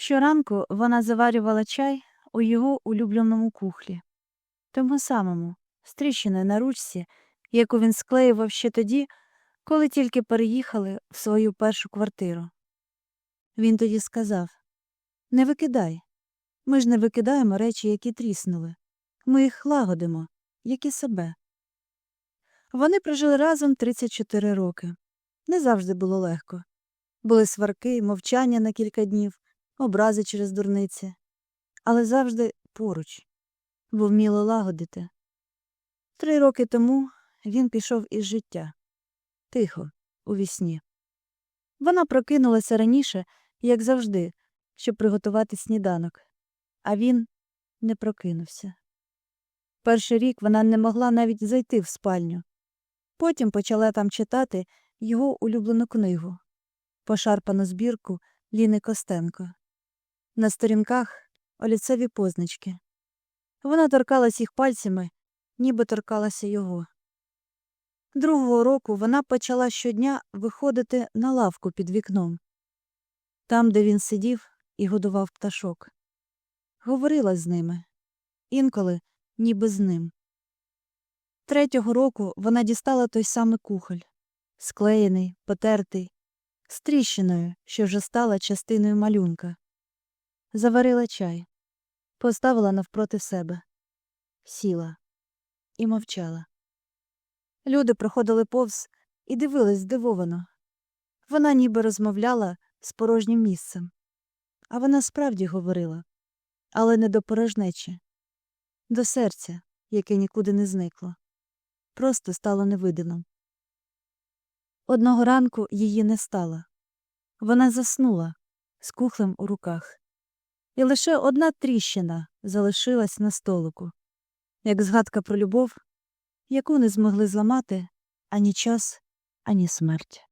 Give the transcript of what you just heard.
Щоранку вона заварювала чай у його улюбленому кухлі, тому самому, з на ручці, яку він склеював ще тоді, коли тільки переїхали в свою першу квартиру. Він тоді сказав Не викидай. Ми ж не викидаємо речі, які тріснули. Ми їх лагодимо, як і себе. Вони прожили разом 34 роки. Не завжди було легко. Були сварки, мовчання на кілька днів, образи через дурниці, але завжди поруч, бо вміло лагодити. Три роки тому він пішов із життя. Тихо, у вісні. Вона прокинулася раніше, як завжди, щоб приготувати сніданок, а він не прокинувся. Перший рік вона не могла навіть зайти в спальню. Потім почала там читати його улюблену книгу, пошарпану збірку Ліни Костенко. На сторінках оліцеві позначки. Вона торкалась їх пальцями, ніби торкалася його. Другого року вона почала щодня виходити на лавку під вікном, там, де він сидів і годував пташок. Говорила з ними, інколи ніби з ним. Третього року вона дістала той самий кухоль, склеєний, потертий, з тріщиною, що вже стала частиною малюнка. Заварила чай, поставила навпроти себе, сіла і мовчала. Люди проходили повз і дивились здивовано. Вона ніби розмовляла з порожнім місцем. А вона справді говорила, але не до порожнечі, до серця, яке нікуди не зникло, просто стало невидимим. Одного ранку її не стало. Вона заснула з кухлем у руках. І лише одна тріщина залишилась на столику, як згадка про любов, яку не змогли зламати ані час, ані смерть.